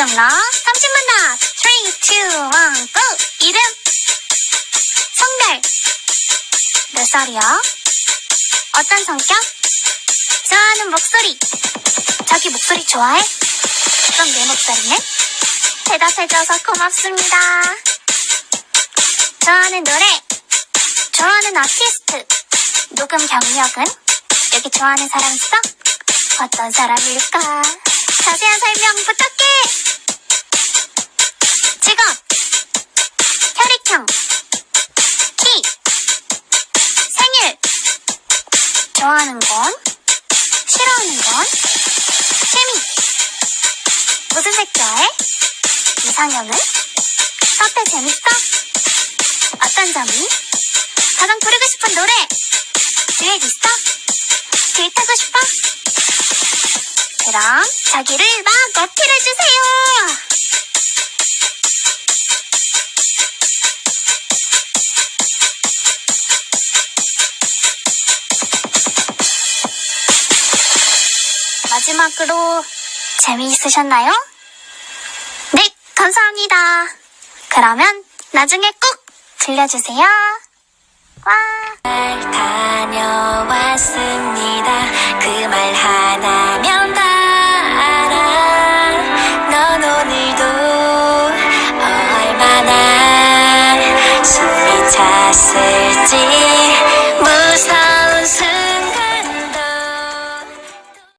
나 30만 나 3, 2, 1, GO! 이름 성별 몇 살이야? 어떤 성격? 좋아하는 목소리 자기 목소리 좋아해? 그럼 내 목소리는? 대답해줘서 고맙습니다 좋아하는 노래 좋아하는 아티스트 녹음 경력은? 여기 좋아하는 사람 있어? 어떤 사람일까? 자세한 설명 부탁해! 직업, 혈액형, 키, 생일, 좋아하는 건, 싫어하는 건, 취미, 무슨 색 좋아해? 이상형은? 카페 재밌어? 어떤 점이? 가장 부르고 싶은 노래? 듀엣 있어? 그럼 자기를 막 어필해주세요. 마지막으로 재미있으셨나요? 네, 감사합니다. 그러면 나중에 꼭 들려주세요. 와. 찼을지